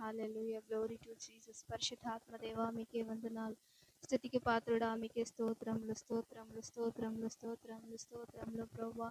Hallelujah glory to Jesus పరిశుద్ధాత్మ దేవా మీకే వందనాలు. స్థుతికి పాత్రుడా మీకే స్తోత్రములు స్తోత్రములు స్తోత్రములు స్తోత్రములు స్తోత్రములు ప్రభా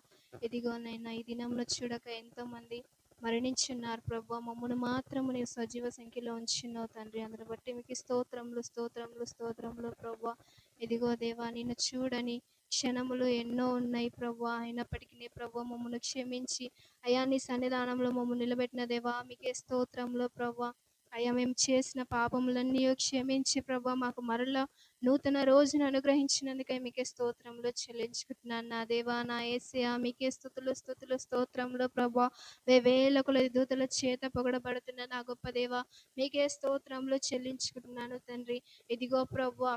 ఇదిగోనైనా ఈ దినంలో చూడక ఎంతో మంది మరణించున్నారు ప్రభా మమ్మను మాత్రము నేను సజీవ సంఖ్యలో ఉంచున్నావు తండ్రి. అందరి బట్టి మీకు స్తోత్రములు స్తోత్రములు స్తోత్రములు ప్రభా ఇదిగో దేవా నిన్ను చూడని క్షణములు ఎన్నో ఉన్నాయి ప్రభు అయినప్పటికీ ప్రభు మమ్మల్ని క్షమించి. అయా నీ సన్నిధానంలో మమ్మల్ని నిలబెట్టిన దేవా మీకే స్తోత్రంలో ప్రభా అయ్యా మేము చేసిన పాపములన్నీ క్షమించి ప్రభా మాకు మరలా నూతన రోజును అనుగ్రహించినందుకే మీకే స్తోత్రంలో చెల్లించుకుంటున్నాను. నా దేవా నా ఏసయా మీకే స్థుతులు స్థుతులు స్తోత్రంలో ప్రభా వేల కొలది దూతల చేత పొగడబడుతున్న నా గొప్ప దేవా మీకే స్తోత్రంలో చెల్లించుకుంటున్నాను తండ్రి. ఇదిగో ప్రభా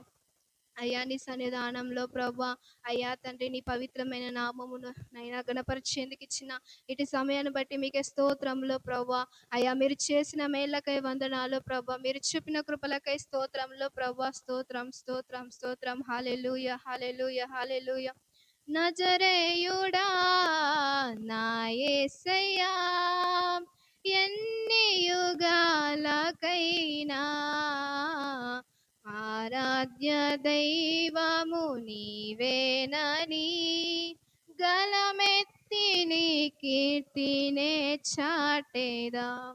అయ్యా నీ సన్నిధానంలో ప్రభా. అయ్యా తండ్రి నీ పవిత్రమైన నామమును నైనా గణపరిచేందుకు ఇచ్చిన ఇటు సమయాన్ని బట్టి మీకే స్తోత్రంలో ప్రభా. అయ్యా మీరు చేసిన మేళ్ళకై వందనాలు ప్రభా. మీరు చూపిన కృపలకై స్తోత్రంలో ప్రభా. స్తోత్రం స్తోత్రం స్తోత్రం. Hallelujah hallelujah hallelujah. నజరేయుడా నాయసయ్యా ఎన్ని యుగాలకైనా ఆరాధ్య దైవము నీవేనని గలమెత్తి నీ కీర్తినే చాటేదా.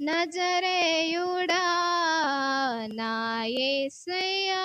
నజరేయుడా నా యేసయ్యా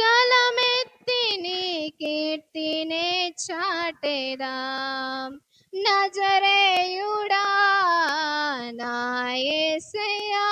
గలమెత్తి నీ కీర్తినే చాటేదా. నజరేయుడా నా యేసయ్యా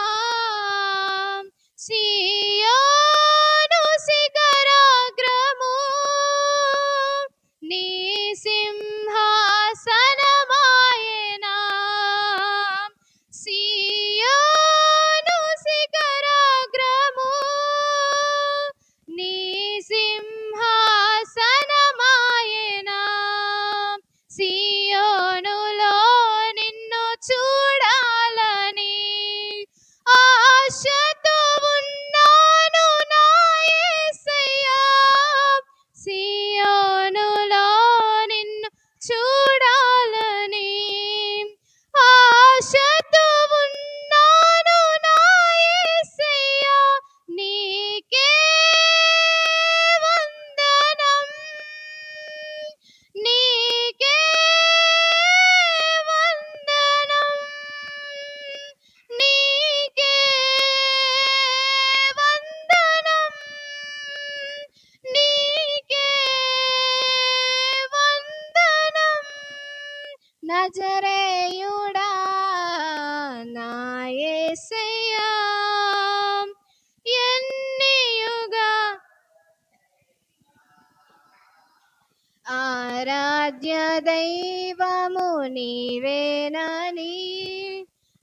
ఆరాధ్య దైవము నీవేనని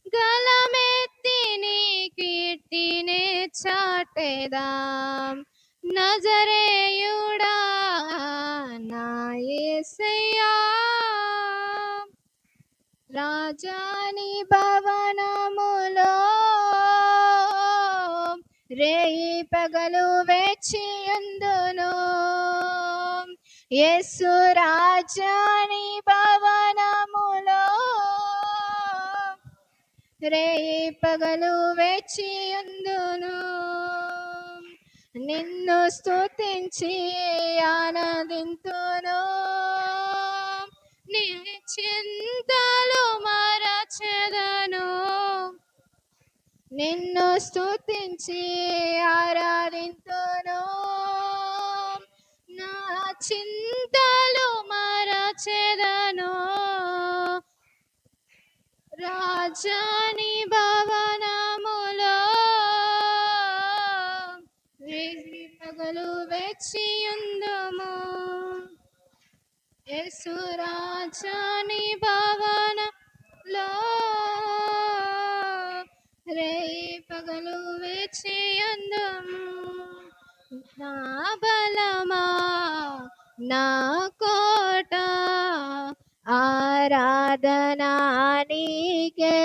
గలమెత్తి నీ కీర్తినే చాటెదాం. నజరేయుడా నాయసయ్యా రాజాని భవనములో రేయి పగలు వేచియుందును యేసు రాజని భవనములో రే పగలు వేచియుందును నిన్ను స్తుతించి ఆనందింతును. నీ చింతలు మరచెదను. నిన్ను స్తుతించి ఆరాధింతు చింతలు మరచెదను. రాజాని భవనములో వేసి పగలు వెచ్చియుందుము యేసు రాజాని భవన నా బలమా నా కోట ఆరాధనా నీకే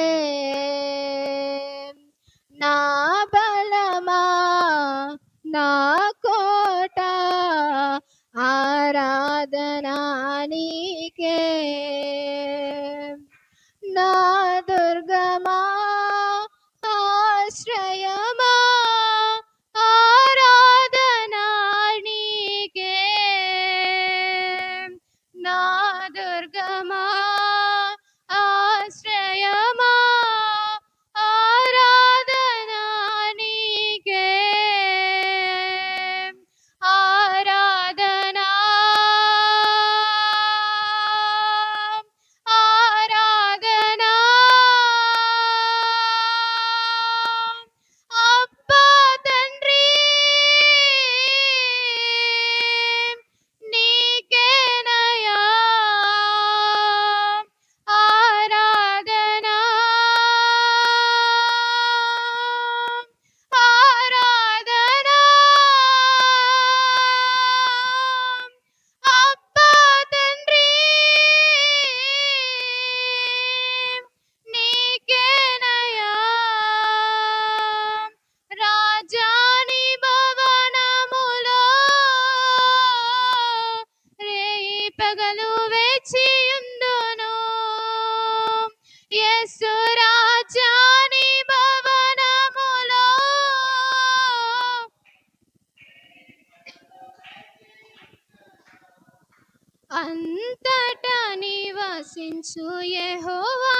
ఆశించు యెహోవా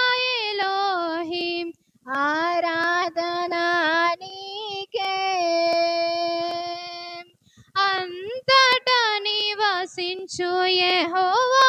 ఆరాధనా నీకే. అంతటా నివసించు యెహోవా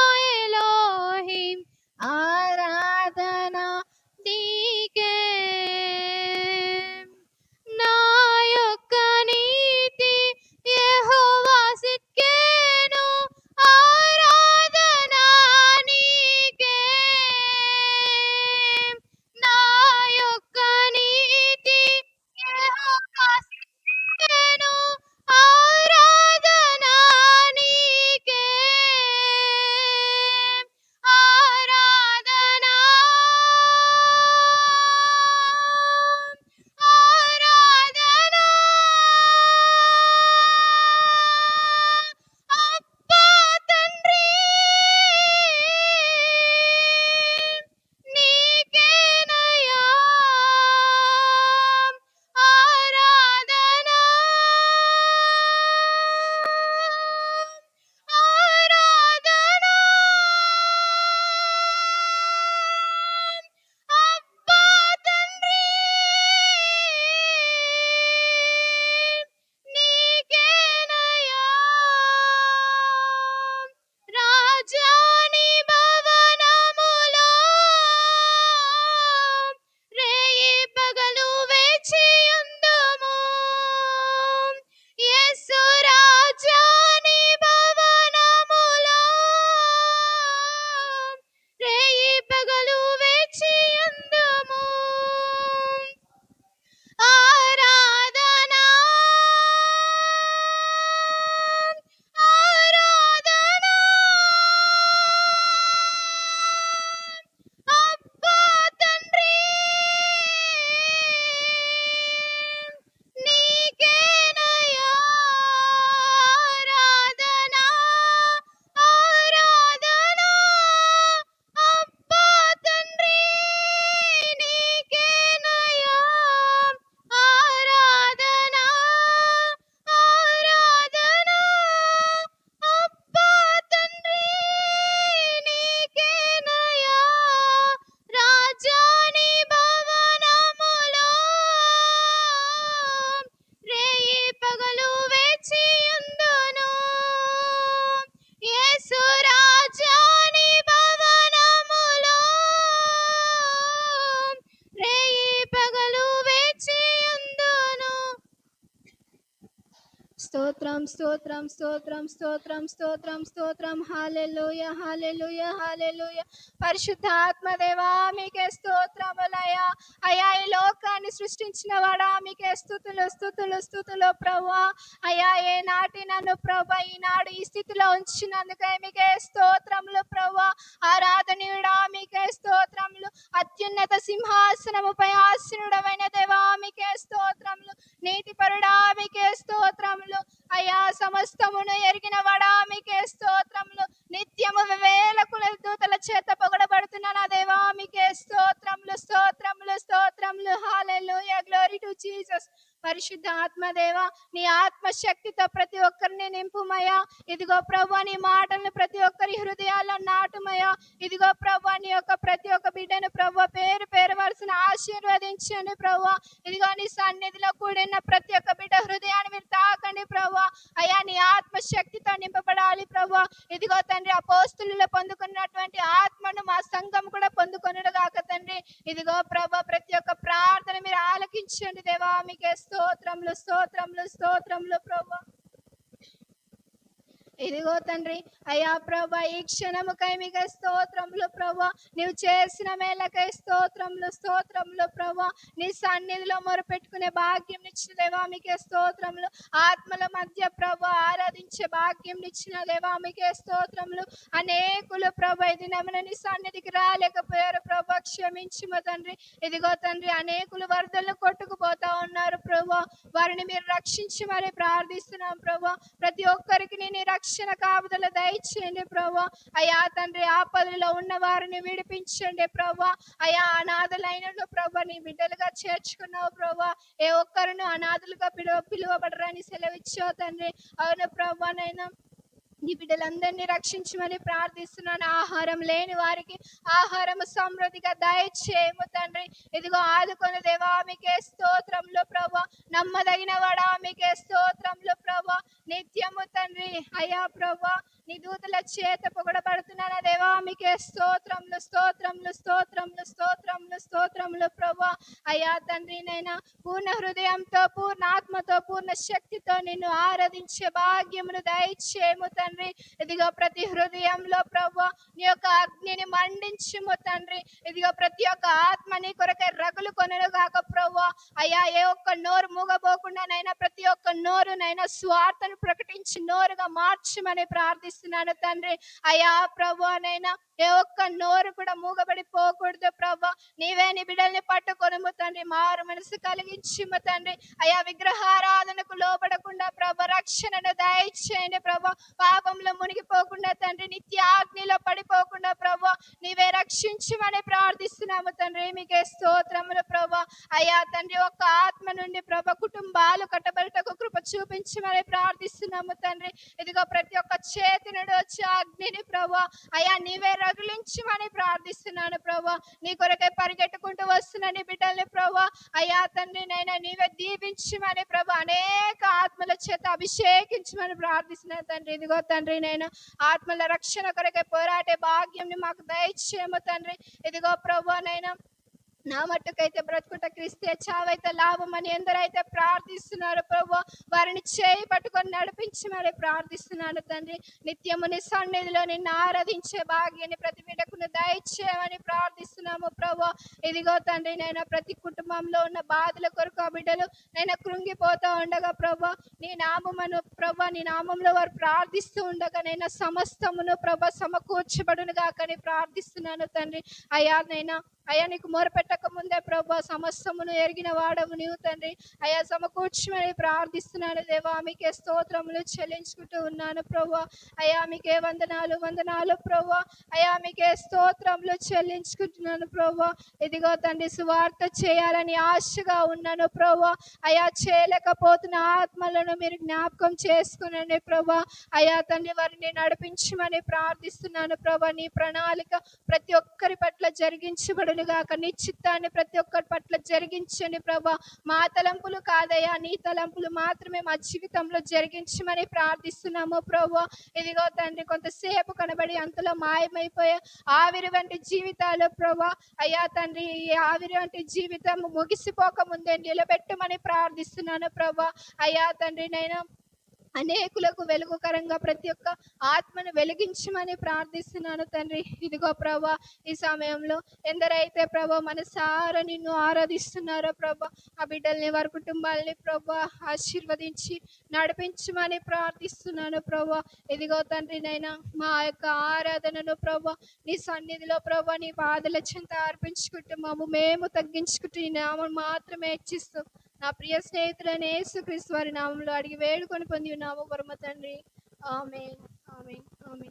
స్తోత్రం స్తోత్రం స్తోత్రం స్తోత్రం స్తోత్రం స్తోత్రం. Hallelujah hallelujah hallelujah. పరిశుద్ధాత్మ దేవా మీకే స్తోత్రములయ్యా. అయ్యా ఈ లోకాన్ని సృష్టించిన వాడా మీకే స్థుతులు స్థుతులు స్థుతులు ప్రభా అయ్యా ఏ నాటి నన్ను ప్రభా ఈనాడు ఈ స్థితిలో ఉంచినందుకే మీకే స్తోత్రములు ప్రభా ఆరాధనీయుడా మీకే స్తోత్రములు. అత్యున్నత సింహాసనముపై ఆసనుడమైన దేవా మీకే స్తోత్రములు. నీతిపరుడా మీకే స్తోత్రములు అయ్యా సమస్తమును ఎరిగిన వాడా మీకే స్తోత్రములు నిత్యము వేలకుల దూతల చేత పొగడబడుతున్న నా దేవా మీకే స్తోత్రములు స్తోత్రములు స్తోత్రములు హాలెలూయా గ్లోరీ టు జీసస్ పరిశుద్ధ ఆత్మదేవ నీ ఆత్మశక్తితో ప్రతి ఒక్కరిని నింపుమయ్యా ఇదిగో ప్రభు నీ మాటలను ప్రతి ఒక్కరి హృదయాల్లో నాటుమయ్యా ఇదిగో ప్రభు నీ యొక్క ప్రతి ఒక్క బిడ్డను ప్రభు పేరు పేరు వరుసన ఆశీర్వదించండి ప్రభు ఇదిగో నీ సన్నిధిలో కూడిన ప్రతి ఒక్క బిడ్డ హృదయాన్ని మీరు తాకండి ప్రభు అయ్యా నీ ఆత్మశక్తితో నింపబడాలి ప్రభు ఇదిగో తండ్రి అపోస్తులలో పొందుకున్నటువంటి ఆత్మను మా సంఘం కూడా పొందుకొనుడు గాక తండ్రి. ఇదిగో ప్రభ ప్రతి ఒక్క ప్రార్థన మీరు ఆలకించండి దేవా. మీకే స్తోత్రములు స్తోత్రములు స్తోత్రములు ప్రభు. ఇదిగో తండ్రి అయ్యా ప్రభా ఈ క్షణముకై మీకు స్తోత్రములు ప్రభా నీవు చేసిన మేలకై స్తోత్రములు స్తోత్రములు ప్రభా నీ సన్నిధిలో మొరపెట్టుకునే భాగ్యం ఇచ్చిన దేవా మీకే స్తోత్రములు. ఆత్మల మధ్య ప్రభా ఆరాధించే భాగ్యం ఇచ్చిన దేవా మీకే స్తోత్రములు. అనేకులు ప్రభా ఇది నమ్మిన నీ సన్నిధికి రాలేకపోయారు. ప్రభా క్షమించుమ తండ్రి. ఇదిగో తండ్రి అనేకులు వరదలు కొట్టుకుపోతా ఉన్నారు ప్రభా. వారిని మీరు రక్షించి మరి ప్రార్థిస్తున్నాం ప్రభా. ప్రతి ఒక్కరికి నేను రక్షణ కాపుదల దయచేయండి ప్రభా. అయా తండ్రి ఆపదలో ఉన్న వారిని విడిపించండి ప్రభా. అయా అనాథలైన ప్రభా నీ బిడ్డలుగా చేర్చుకున్నావు ప్రభా. ఏ ఒక్కరిని అనాథలుగా పిలువ పిలువబడరని సెలవిచ్చావు తండ్రి. అవును ప్రభా నైనా నీ బిడ్డలందరినీ రక్షించమని ప్రార్థిస్తున్నాను. ఆహారం లేని వారికి ఆహారం సమృద్ధిగా దయచేయము తండ్రి. ఇదిగో ఆదుకొని దేవా మీకే స్తోత్రంలో ప్రభా. నమ్మదగిన వాడా మీకే స్తోత్రంలో ప్రభా. నిత్యము తండ్రి. అయ్యా ప్రభా నీ దూతల చేత పొగడబడుతున్నాను దేవా? మీకే స్తోత్రములు స్తోత్రములు స్తోత్రములు స్తోత్రములు స్తోత్రములు ప్రభా అయ్యా తండ్రి నైనా పూర్ణ హృదయంతో పూర్ణ ఆత్మతో పూర్ణ శక్తితో నిన్ను ఆరాధించే భాగ్యమును దయచేయము తండ్రి. ఇదిగో ప్రతి హృదయంలో ప్రభు నీ యొక్క అగ్నిని మండించుము తండ్రి. ఇదిగో ప్రతి ఒక్క ఆత్మని కొరకై రగులు కొనను కాక ప్రభు అయ్యా ఏ ఒక్క నోరు మూగబోకుండానైనా ప్రతి ఒక్క నోరు నైనా స్వార్థను ప్రకటించి నోరుగా మార్చమని ప్రార్థిస్తున్నాను తండ్రి. అయ్యా ప్రభా ఏ ఒక్క నోరు కూడా మూగబడి పోకూడదు ప్రభా. నీవే నీ బిడ్డల్ని పట్టుకొనుము తండ్రి. మారు మనసు కలిగించుము తండ్రి. అయా విగ్రహారాధనకు లోపడకుండా ప్రభ రక్షణను దయచేయండి ప్రభు. పాపంలో మునిగిపోకుండా తండ్రి నిత్య ఆజ్ఞలో పడిపోకుండా ప్రభు నీవే రక్షించమని ప్రార్థిస్తున్నాము తండ్రి. మీకే స్తోత్రములు ప్రభు. అయ్యా తండ్రి ఒక్క ఆత్మ నుండి ప్రభ కుటుంబాలు కట్టబడటకు కృప చూపించమని ప్రార్థిస్తున్నాము తండ్రి. ఇదిగో ప్రతి ఒక్క చేతి నుండి వచ్చే అగ్నిని ప్రభా అయ్యా నీవే రగులించమని ప్రార్థిస్తున్నాను ప్రభా. నీ కొరకై పరిగెట్టుకుంటూ వస్తున్న నీ బిడ్డల్ని ప్రభా అయ్యా తండ్రి నైనా నీవే దీవించమని ప్రభా అనేక ఆత్మల చేత అభిషేకించమని ప్రార్థిస్తున్నాను తండ్రి. ఇదిగో తండ్రి నైనా ఆత్మల రక్షణ కొరకై పోరాటే భాగ్యంని మాకు దయచేయము తండ్రి. ఇదిగో ప్రభా నైనా నా మట్టుకైతే బ్రతుకుట క్రిస్తే చావైతే లాభం అని ఎందరైతే ప్రార్థిస్తున్నారు ప్రభు వారిని చేయి పట్టుకొని నడిపించమని ప్రార్థిస్తున్నాను తండ్రి. నిత్యము నీ సన్నిధిలో నిన్ను ఆరాధించే భాగ్యాన్ని ప్రతి బిడ్డకును దయచేయమని ప్రార్థిస్తున్నాము ప్రభు. ఇదిగో తండ్రి నేను ప్రతి కుటుంబంలో ఉన్న బాధల కొరకు ఆ బిడ్డలు నేను కృంగిపోతా ఉండగా ప్రభు నీ నామమును ప్రభు నీ నామంలో వారు ప్రార్థిస్తూ ఉండగా నేను సమస్తమును ప్రభ సమకూర్చబడును గాకని ప్రార్థిస్తున్నాను తండ్రి. అయ్యా నైనా అయ్యా నీకు మొరపెట్టక ముందే ప్రభా సమస్తమును ఎరిగిన వాడవు నీవు తండ్రి. అయ్యా సమకూర్చమని ప్రార్థిస్తున్నాను దేవా. మీకే స్తోత్రములు చెల్లించుకుంటూ ఉన్నాను ప్రభా. అయ్యా మీకే వందనాలు వందనాలు ప్రభా. అయ్యా మీకే స్తోత్రములు చెల్లించుకుంటున్నాను ప్రభా. ఇదిగో తండ్రి సువార్త చేయాలని ఆశగా ఉన్నాను ప్రభా. అయా చేయలేకపోతున్న ఆత్మలను మీరు జ్ఞాపకం చేసుకునండి ప్రభా. అయ్యా తండ్రి వారిని నడిపించమని ప్రార్థిస్తున్నాను ప్రభా. నీ ప్రణాళిక ప్రతి ఒక్కరి పట్ల జరిగించబడును గాక నీ చిత్తాన్ని ప్రతి ఒక్కరి పట్ల జరిగించండి ప్రభా. మా తలంపులు కాదయ్యా నీ తలంపులు మాత్రమే మా జీవితంలో జరిగించమని ప్రార్థిస్తున్నాము ప్రభా. ఇదిగో తండ్రి కొంతసేపు కనబడి అంతలో మాయమైపోయే ఆవిరి వంటి జీవితాలు ప్రభా. అయ్యా తండ్రి ఈ ఆవిరి వంటి జీవితం ముగిసిపోక ముందే నిలబెట్టమని ప్రార్థిస్తున్నాను ప్రభా. అయ్యా తండ్రి నైనా అనేకులకు వెలుగుకరంగా ప్రతి ఒక్క ఆత్మను వెలిగించమని ప్రార్థిస్తున్నాను తండ్రి. ఇదిగో ప్రభా ఈ సమయంలో ఎందరైతే ప్రభా మనసారా నిన్ను ఆరాధిస్తున్నారో ప్రభా ఆ బిడ్డల్ని వారి కుటుంబాలని ప్రభా ఆశీర్వదించి నడిపించమని ప్రార్థిస్తున్నాను ప్రభా. ఇదిగో తండ్రి నైనా మా యొక్క ఆరాధనను ప్రభా నీ సన్నిధిలో ప్రభా నీ పాదల చెంత అర్పించుకుంటున్నాము మేము తగ్గించుకుంటూ నామం మాత్రమే హెచ్చిస్తూ నా ప్రియ స్నేహితులైన యేసుక్రీస్తు వారి నామంలో అడిగి వేడుకొని పొంది ఉన్నాము. పరమ తండ్రి. ఆమె ఆమె ఆమె